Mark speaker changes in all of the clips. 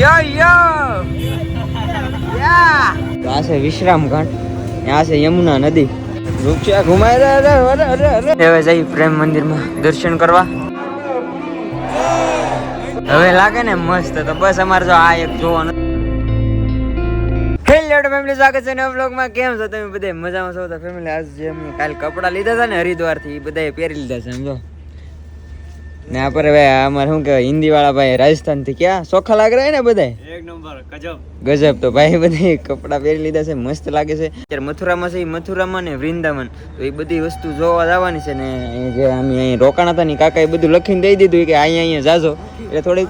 Speaker 1: યો યો. યા આ છે વિશ્રામ ઘાટ આ છે યમુના નદી. વૃક્ષા ઘુમાય રે રે અરે અરે અરે. હવે જઈ પ્રેમ મંદિરમાં દર્શન કરવા. હવે લાગે ને મસ્ત તો બસ અમારે જો આ એક જોવાનું. હેલો ફેમિલી સ્વાગત છે નવા બ્લોગમાં કેમ છો તમે બધા? મજામાં છો? તો ફેમિલી આજ જે અમે કાલ કપડાં લીધા હતા ને હરિદ્વારથી બધાએ પહેરી લીધા છે સમજો. ને આ પર હવે અમારે શું કહેવાય હિન્દી વાળા ભાઈ રાજસ્થાનથી ક્યાં? ચોખ્ખા લાગ રહ્યા ને બધા
Speaker 2: એક નંબર ગજબ.
Speaker 1: ગજબ તો ભાઈ બધા કપડાં પહેરી લીધા છે મસ્ત લાગે છે. અત્યારે મથુરામાં છે મથુરામાં ને વૃંદાવન. તો એ બધી વસ્તુ જોવા જવાની છે ને જે અમે અહીં રોકાણ હતા ને કાકાએ બધું લખીને દઈ દીધું કે અહીંયા અહીંયા જાજો. એટલે થોડીક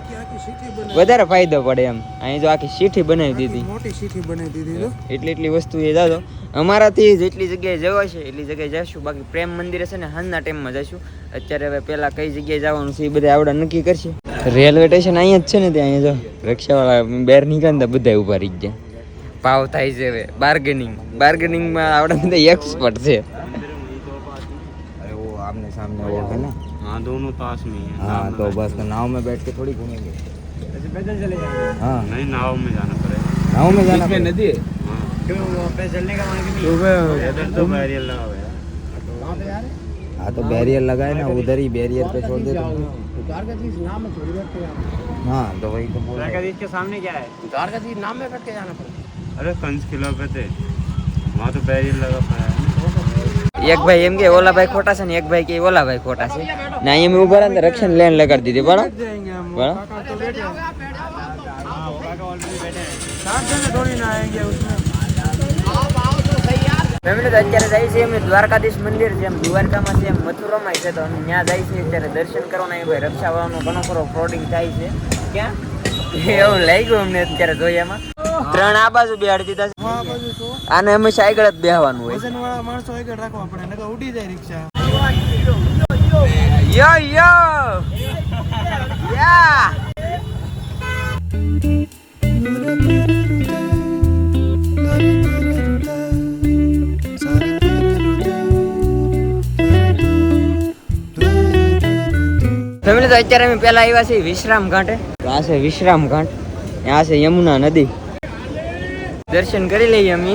Speaker 1: વધારે ફાયદો પડે એમ અહીં જો આખી સીઠી બનાવી દીધી
Speaker 3: મોટી સીટી બનાવી દીધી
Speaker 1: એટલી એટલી વસ્તુ એ જાજો અમારાથી જેટલી જગ્યાએ જવાય છે એટલી જગ્યાએ જઈશું બાકી પ્રેમ મંદિરે છે ને હાલના ટાઈમમાં જઈશું અત્યારે હવે પહેલા કઈ જગ્યાએ જવાનું છે એ બધા આવડા નક્કી કરશે રેલવે સ્ટેશન અહીંયા જ છે ને ત્યાં અહીંયા જો રિક્ષાવાળા બહાર નીકળે ને તો બધા ઊભા રહી ગયા ભાવ થાય છે હવે બાર્ગેનિંગ બાર્ગેનિંગમાં આવડા બધા એક્સપર્ટ છે
Speaker 3: अरे वो आमने सामने वो है ना
Speaker 2: हाँ दोनों पास में ही है
Speaker 3: हाँ तो बस तो नाव में बैठ के थोड़ी घूमेंगे हाँ
Speaker 2: नहीं नाव में जाना पड़ेगा
Speaker 3: नाव में जाना पड़ेगा।
Speaker 2: नदी है इधर तो बैरियर लगा हुआ है
Speaker 3: हाँ तो बैरियर लगाए ना उधर ही बैरियर पे छोड़ देते हाँ तो वही तो बोल रहे हैं।
Speaker 2: इसके सामने क्या है द्वारकाधीश नाम में कट के जाना पड़ेगा अरे कंस किला पे थे वहाँ तो बैरियर लगा पड़ा है
Speaker 1: એક ભાઈ એમ કે ઓલા ભાઈ ખોટા છે ને એક ભાઈ કે ઓલા ભાઈ ખોટા છે ને અહીંયા અમે ઉભા રહ્યા ને તો રક્ષણ લેન લગાડી દીધી બરાબર બરાબર ફેમિલી અત્યારે જાય છે અમે દ્વારકાધીશ મંદિર છે એમ દ્વારકામાં છે એમ મથુરામાં છે તો અમે ત્યાં જાય છે અત્યારે દર્શન કરવાના એ ભાઈ રક્ષા વાળાનો ઘણો ખરો ફ્રોડિંગ થાય છે. ક્યાં? એવું લાગ્યું અમને અત્યારે જોયામાં. ત્રણ આ બાજુ બેહાડી દીધા છે. અને હંમેશા આગળ જ બેહવાનું હોય.
Speaker 3: વજન માણસો આગળ રાખવા પડે ઉડી જાય રિક્ષા.
Speaker 1: યો યો! ફેમિલી તો અત્યારે અમે પહેલા આવ્યા છીએ વિશ્રામ ઘાટે આ છે વિશ્રામ ઘાટ આ છે યમુના નદી. દર્શન કરી લઈએ અમે.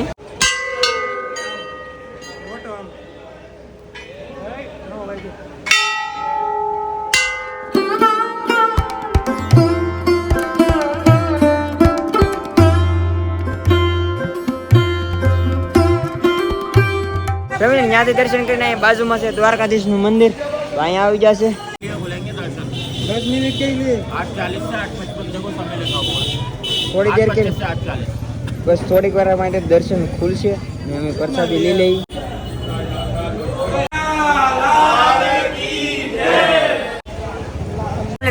Speaker 1: જમીને ત્યાંથી દર્શન કરીને અહીં બાજુમાં છે દ્વારકાધીશનું મંદિર. તો અહીંયા આવી જશે થોડી દેર કે બસ થોડીક વાર માટે દર્શન ખુલશે ને અમે પ્રસાદી લઈ લઈ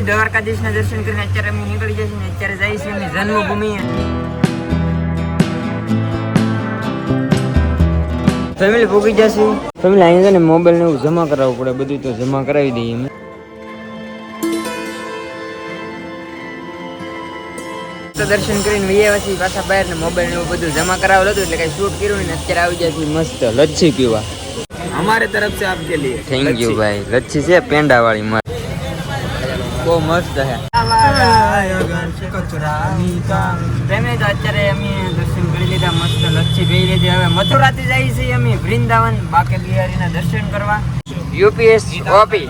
Speaker 1: દ્વારકાધીશના દર્શન કરીને અત્યારે અમે નીકળી જશે અત્યારે જઈએ છીએ અમે જન્મભૂમિ ફેમિલી ભોગી જશે? ફેમિલી અહીંયા છે ને મોબાઈલ ને એવું જમા કરાવવું પડે બધું તો જમા કરાવી દઈએ અમે દર્શન કરીને વૈયાવાસી પાછા બહાર મોબાઈલ બધું જમા કરાવેલું એટલે કઈ શૂટ કર્યું ને અત્યારે આવી જાય મસ્ત લચ્છી પીવા.
Speaker 2: અમારે તરફ સે
Speaker 1: થેન્ક યુ ભાઈ. લચ્છી છે પેંડા વાળી મસ્ત. બહુ મસ્ત હે અત્યારે અમે લીધા મસ્ત લચ્છી પી લીધી હવે મથુરાથી જઈએ છીએ અમે વૃંદાવન બાકે બિહારીના દર્શન કરવા. યુપીએસ ઓપી.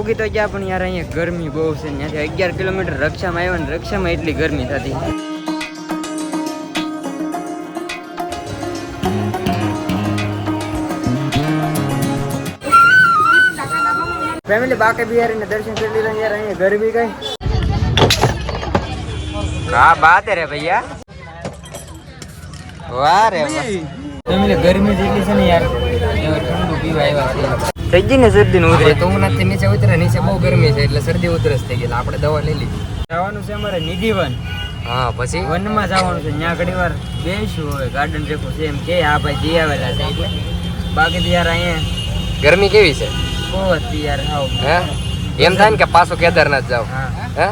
Speaker 1: ઉગી તો ગયા પણ યાર અહીંયા ગરમી બહુ છે. ત્યાંથી અગિયાર કિલોમીટર રક્ષામાં આવ્યા ને રક્ષામાં એટલી ગરમી થતી. ફેમિલી બાકે બિહારીને દર્શન કરી લીધા યાર અહીંયા ગરમી હા બાત રે ભૈયા. વાહ રે ફેમિલી ગરમી જેટલી છે ને યાર ઠંડુ પીવા આવ્યા છે. થઈ ગઈ ને શરદી નું ઉતરે
Speaker 4: તો હું ઉનાથી નીચે ઉતરે નીચે બહુ ગરમી છે એટલે શરદી ઉતરસ થઈ ગઈ એટલે આપણે દવા લઈ લીધી.
Speaker 1: જવાનું છે અમારે નિધિવન.
Speaker 4: હા પછી?
Speaker 1: વનમાં જવાનું છે ત્યાં ઘણી વાર બેસું હવે ગાર્ડન રેખું છે એમ કે આ ભાઈ જઈ આવેલા છે એટલે બાકી તો યાર અહીંયા
Speaker 4: ગરમી કેવી છે?
Speaker 1: બહુ હતી યાર હાવ.
Speaker 4: હે? એમ થાય ને કે પાછો કેદારનાથ જાવ
Speaker 1: હા?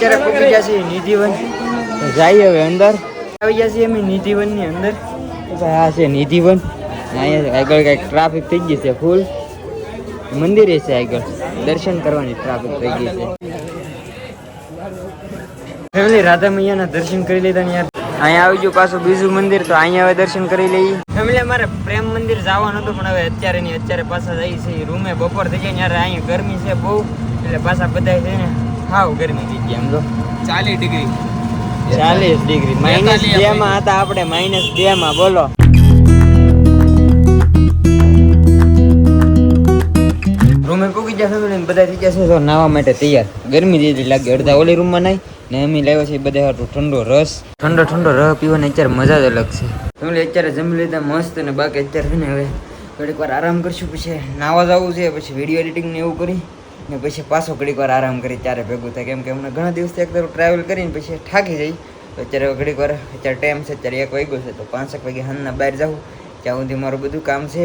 Speaker 1: અત્યારે પહોંચી ગયા છીએ નિધિવન જઈએ હવે અંદર. આવી ગયા છીએ અમે નિધિવનની અંદર. આ છે નિધિવન અહીંયા આગળ કંઈક ટ્રાફિક થઈ ગઈ છે ફૂલ મંદિરે છે આગળ. દર્શન કરવાની ટ્રાફિક થઈ ગઈ છે. ફેમિલી રાધા મૈયાના દર્શન કરી લીધા ને યાર. અહીંયા આવી ગયું પાછું બીજું મંદિર તો અહીંયા હવે દર્શન કરી લઈએ. ફેમિલી અમારે પ્રેમ મંદિર જવાનું હતું પણ હવે અત્યારે ની અત્યારે પાછા જઈએ છીએ. રૂમે બપોર થઈ જાય ને યાર અહીંયા ગરમી છે બહુ. એટલે પાછા બધા છે ને હાવ ગરમી થઈ ગઈ એમ તો.
Speaker 4: ચાલીસ ડિગ્રી
Speaker 1: ચાલીસ ડિગ્રી માઇનસ બે માં હતા આપણે માઇનસ બે માં બોલો. રૂમે પૂકી ગયા ફેમિલી બધા થઈ ગયા છે તો નાવા માટે તૈયાર. ગરમી જેટલી લાગે અડધા ઓલી રૂમમાં નહીં ને અમે લાવ્યા છે બધા હાટું ઠંડો રસ. ઠંડો ઠંડો રસ પીવાની અત્યારે મજા જ અલગ છે. ફેમિલી અત્યારે જમી લીધા મસ્ત અને બાકી અત્યારે છે ને હવે ઘડીક વાર આરામ કરશું પછી નાવા જવું છે પછી વીડિયો એડિટિંગ ને એવું કરી. ને પછી પાછો ઘડીક વાર આરામ કરી ત્યારે ભેગું થાય. કેમ કે હમણાં ઘણા દિવસથી એક ટ્રાવેલ કરીને પછી થાકી જઈ. તો અત્યારે ઘડીકવાર ઘડીક વાર અત્યારે ટાઈમ છે અત્યારે એક વાગ્યો છે તો પાંચેક વાગે હાલના બહાર જાઉં. ત્યાં સુધી મારું બધું કામ છે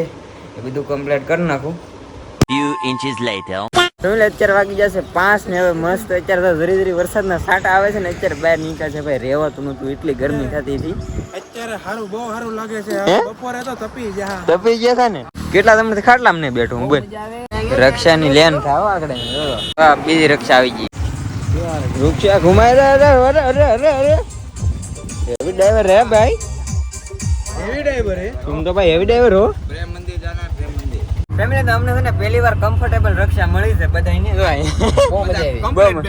Speaker 1: એ બધું કમ્પ્લીટ કરી નાખું.
Speaker 5: Few inches later.
Speaker 1: તમે અત્યારે વાગી જશે પાંચ ને હવે મસ્ત અત્યારે તો ધીરે ધીરે વરસાદના સાટા આવે છે ને અત્યારે બહાર નીકળે છે ભાઈ રહેવાતું નતું એટલી ગરમી થતી હતી.
Speaker 3: અત્યારે સારું બહુ સારું લાગે છે. બપોરે તો તપી જા
Speaker 1: તપી ગયા હતા ને? કેટલા તમને ખાટલા ને બેઠું હું બોલ. રક્ષાની લેન થાવ આગળ. બીજી રક્ષા આવી ગઈ. રૂપિયા ઘુમાઈ રહ્યા અરે અરે અરે અરે. હેવી ડ્રાઈવર રે ભાઈ.
Speaker 3: હેવી ડ્રાઈવર હે?
Speaker 1: તું તો ભાઈ હેવી ડ્રાઈવર હો.
Speaker 3: પ્રેમ મંદિર જાના પ્રેમ મંદિર.
Speaker 1: ફેમિલી તો અમને છે પહેલી વાર કમ્ફર્ટેબલ રક્ષા મળી છે બધાય ને
Speaker 4: બહુ મજા આવી.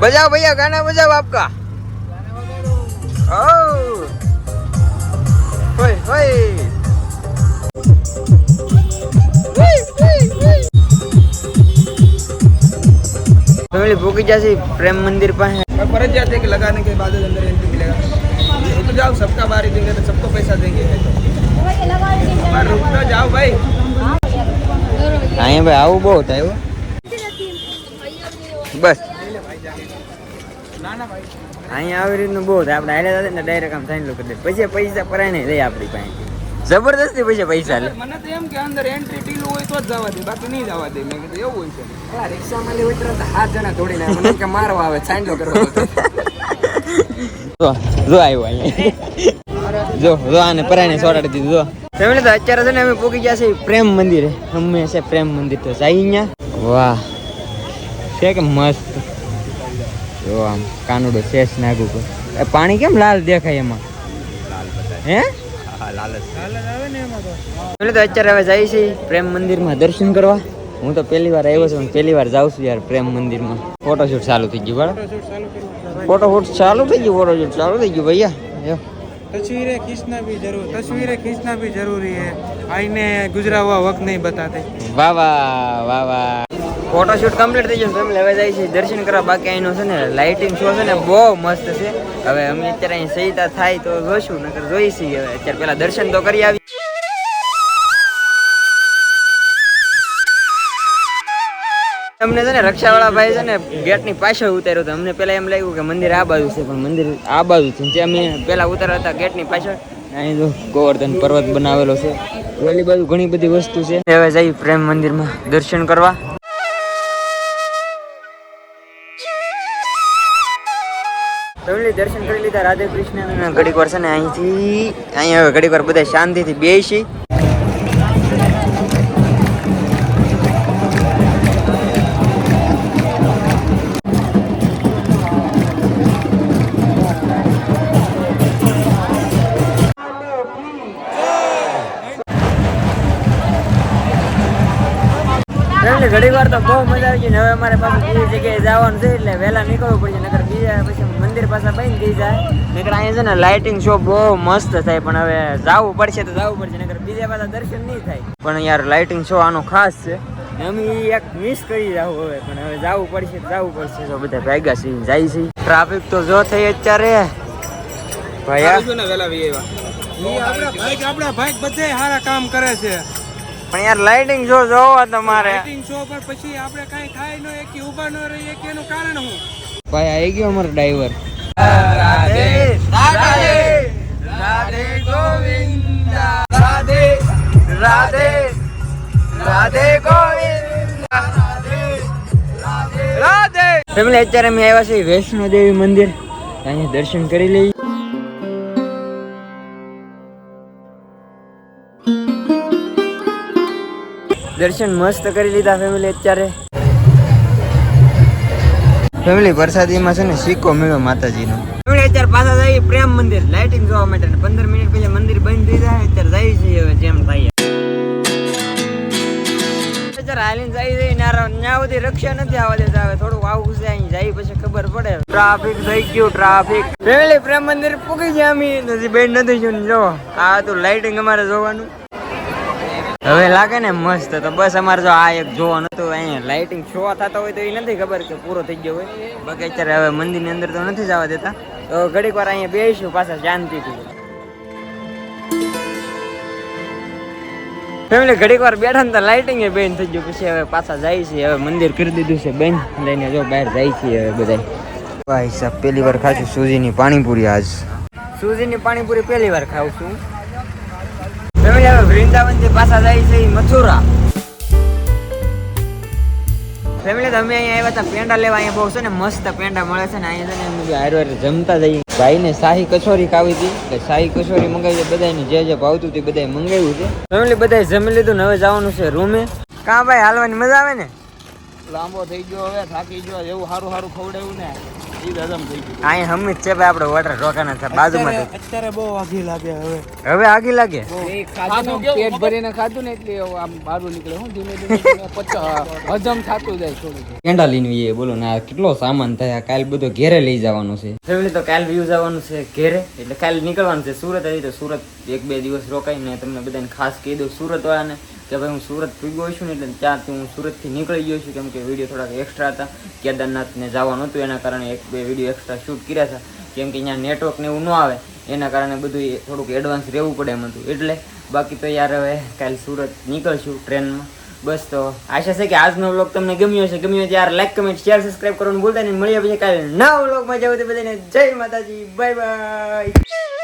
Speaker 1: બજાવ ભૈયા ગાના બજાવ આપકા. ઓ હોય હોય होय होय फैमिली भूखी जैसी प्रेम मंदिर पर है
Speaker 3: और फर्जियात है कि लगाने के बाद अंदर एंट्री मिलेगा ये तो जाओ सबका बारी देंगे तो सबको पैसा देंगे हमारे रुक तो जाओ भाई
Speaker 1: અહીંયા ભાઈ આવું બહુ થાય હો. બસ અહીંયા આવી રીતનું બહુ થાય આપણે હાલ્યા હતા ને ડાયરેક્ટ આમ સાઈન કરી દે પછી પૈસા પરાય નહીં લે આપણી પાસે જબરદસ્તી પછી પૈસા લે.
Speaker 3: મને તો એમ કે અંદર એન્ટ્રી ઢીલું હોય તો જ જવા દે બાકી નહીં જવા દે. મેં કીધું એવું હોય છે.
Speaker 4: આ રિક્ષામાં લેવું એટલે હાથ જણા દોડીને આવે. મને કે મારવા આવે સાઈન કરવો
Speaker 1: જો જો આવ્યો અહીંયા. જો જો આને પરાણે સોડાડી દીધું જો. ફેમિલી તો અત્યારે છે ને અમે પૂકી ગયા છે પ્રેમ મંદિરે. અમે છે પ્રેમ મંદિર તો જાય અહીંયા. વાહ. છે કે મસ્ત. જો આમ કાનુડો શેષ નાગુ પર એ પાણી કેમ લાલ દેખાય એમાં? હે? હા તો. અત્યારે હવે જાય છે પ્રેમ મંદિરમાં દર્શન કરવા. હું તો પહેલી વાર આવ્યો છું પહેલી વાર જાઉં છું યાર પ્રેમ મંદિરમાં. ફોટોશૂટ ચાલુ થઈ ગયું બરાબર ફોટોશૂટ ચાલુ થઈ ગયું ફોટોશૂટ ચાલુ થઈ ગયું ભૈયા.
Speaker 3: તસવીરે ખીંચના ભી જરૂર તસવીરે ખીંચના ભી જરૂરી હે આઈને ગુજરાવા હુઆ વક્ત નહીં બતાતે
Speaker 1: વાહ વાહ વાહ વાહ. ફોટોશૂટ કમ્પ્લીટ થઈ ગયું ફેમિલી, હવે જાય છે દર્શન કરવા. બાકી અહીંનો છે ને લાઇટિંગ શો છે ને બહુ મસ્ત છે. હવે અમે અત્યારે અહીં સહિતા થાય તો જોઈશું નકર જોઈશું હવે. અત્યારે પેલા દર્શન તો કરી આવી અમને છે ને રક્ષાવાળા ભાઈ છે ને ગેટની પાછળ ઉતાર્યો હતો. અમને પેલા એમ લાગ્યું કે મંદિર આ બાજુ છે, પણ મંદિર આ બાજુ છે. જે અમે પહેલાં ઉતાર્યા હતા ગેટની પાછળ, અહીં જો ગોવર્ધન પર્વત બનાવેલો છે. ઓલી બાજુ ઘણી બધી વસ્તુ છે. હવે જઈ પ્રેમ મંદિરમાં દર્શન કરવા. ફેમિલી દર્શન કરી લીધા રાધે કૃષ્ણ ઘડીક વાર ને અહીંથી, અહીંયા હવે ઘડીક વાર બધા શાંતિથી બેસી. ફેમિલી ઘણી વાર તો બહુ મજા આવી ગઈ ને હવે અમારે પાછું બીજી જગ્યાએ જવાનું છે એટલે વહેલા નીકળવું પડશે નકર બીજા પછી મંદિર પાસે બની થઈ જાય. નકર અહીંયા છે ને લાઇટિંગ શો બહુ મસ્ત થાય પણ હવે જવું પડશે તો જવું પડશે નકર બીજા પાસે દર્શન નહીં થાય. પણ યાર લાઇટિંગ શો આનો ખાસ છે. અમે એક મિસ કરી જાવ હવે પણ હવે જવું પડશે તો જવું પડશે. તો બધા ભેગા છે જાય છે. ટ્રાફિક તો જો થઈ અત્યારે. ભાઈ
Speaker 3: આપણા ભાઈ બધે સારા કામ કરે છે.
Speaker 1: પણ યાર લાઇટિંગ શો જોવો તમારે.
Speaker 3: લાઇટિંગ શો પર પછી આપણે કાઈ ખાઈ ન એકી ઊભા ન રહીએ કે એનું કારણ હું
Speaker 1: ભાઈ આવી ગયો અમારો ડ્રાઈવર રાધે ફેમિલી અત્યારે અમે આવ્યા છીએ વૈષ્ણો દેવી મંદિર અહીંયા દર્શન કરી લઈએ. દર્શન મસ્ત કરી લીધા ફેમિલી અત્યારે. ફેમિલી વરસાદીમાં છે ને સિક્કો મેળો માતાજીનો. ફેમિલી અત્યારે પાછા જઈએ પ્રેમ મંદિર લાઇટિંગ જોવા માટે પંદર મિનિટ પછી મંદિર બંધ થઈ જાય અત્યારે જઈએ છીએ હવે જેમ થાય અત્યારે હાલીને જાય જઈ નારા ન્યા સુધી રક્ષા નથી આવવા દેતા હવે થોડું આવું છે અહીં જાય પછી ખબર પડે ટ્રાફિક થઈ ગયું ટ્રાફિક ફેમિલી પ્રેમ મંદિર પૂકી ગયા અમે નથી બેન નથી જો. આ તો લાઇટિંગ અમારે જોવાનું. હવે લાગે ને મસ્ત તો બસ અમારે જો આ એક જોવાનું હતું અહીંયા લાઇટિંગ શો થતા હોય તો એ નથી ખબર કે પૂરો થઈ ગયો હોય. બાકી અત્યારે હવે મંદિરની અંદર તો નથી જવા દેતા. તો ઘડીક વાર અહીંયા બેસીશું પાછા શાંતિથી. ફેમિલી ઘડીક વાર બેઠા ને તો લાઇટિંગ એ બેન થઈ ગયું. પછી હવે પાછા જાય છે, હવે મંદિર કરી દીધું છે બેન. લઈને જો બહાર જાય છે હવે બધા ભાઈ સાહેબ પહેલી વાર ખાશું. સૂજીની પાણીપુરી આજ. સૂજીની પાણીપુરી પહેલી વાર ખાઉં છું. ફેમિલી હવે વૃંદાવનથી પાછા જાય છે મથુરા. ફેમિલી તમે અહીંયા આવ્યા હતા, પેંડા લેવા અહીંયા બહુ છે ને મસ્ત પેંડા મળે છે ને અહીંયા છે ને હારે હારે જમતા જઈએ. ભાઈને શાહી કચોરી ખાવી હતી, એટલે શાહી કચોરી મંગાવી છે બધાને જે જે ભાવતું હતું બધાએ મંગાવ્યું છે. ફેમિલી બધાએ જમી લીધું ને હવે જવાનું છે રૂમે. કાં ભાઈ, હાલવાની મજા આવે ને?
Speaker 3: લાંબો થઈ ગયો હવે થાકી ગયો એવું સારું સારું ખવડાવ્યું ને એ હજમ થઈ ગયું.
Speaker 1: હમી છે ભાઈ આપણે વોટર રોકાના છે બાજુમાં
Speaker 3: અત્યારે બહુ આઘી લાગે હવે.
Speaker 1: હવે આગી લાગે?
Speaker 4: એ ખાધું ને, પેટ ભરીને ખાધું ને એટલે આમ બહાર નીકળે. હું ધીમે ધીમે ધીમે હજમ થતું જાય થોડું
Speaker 1: કેન્ડા લઈને એ બોલો ને આ કેટલો સામાન થાય? કાલ બધો ઘેરે લઈ જવાનું છે. ફેમિલી તો કાલ વ્યૂ જવાનું છે ઘેરે એટલે કાલ નીકળવાનું છે સુરત. તો સુરત એક બે દિવસ રોકાઈને તમને બધાને ખાસ કહી દઉં. સુરત વાળાને કે ભાઈ હું સુરત પૂગ્યો છું ને એટલે ત્યાંથી હું સુરતથી નીકળી ગયો છું. કેમ કે વીડિયો થોડાક એક્સ્ટ્રા હતા. કેદારનાથને જવાનું હતું, એના કારણે એક બે વીડિયો એક્સ્ટ્રા શૂટ કર્યા હતા. કેમ કે અહીંયા નેટવર્ક ને એવું ન આવે, એના કારણે બધું થોડુંક એડવાન્સ રહેવું પડે એમ હતું. એટલે બાકી તો યાર હવે કાલ સુરત નીકળશું ટ્રેનમાં. બસ તો આશા છે કે આજનો વ્લોગ તમને ગમ્યો હશે. ગમ્યો હશે તો યાર લાઈક કમેન્ટ શેર સબસ્ક્રાઈબ કરવાનું ભૂલતા નહીં. મળીએ પછી કાલે નવા વ્લોગમાં જાવ તો બધાને જય માતાજી. Bye bye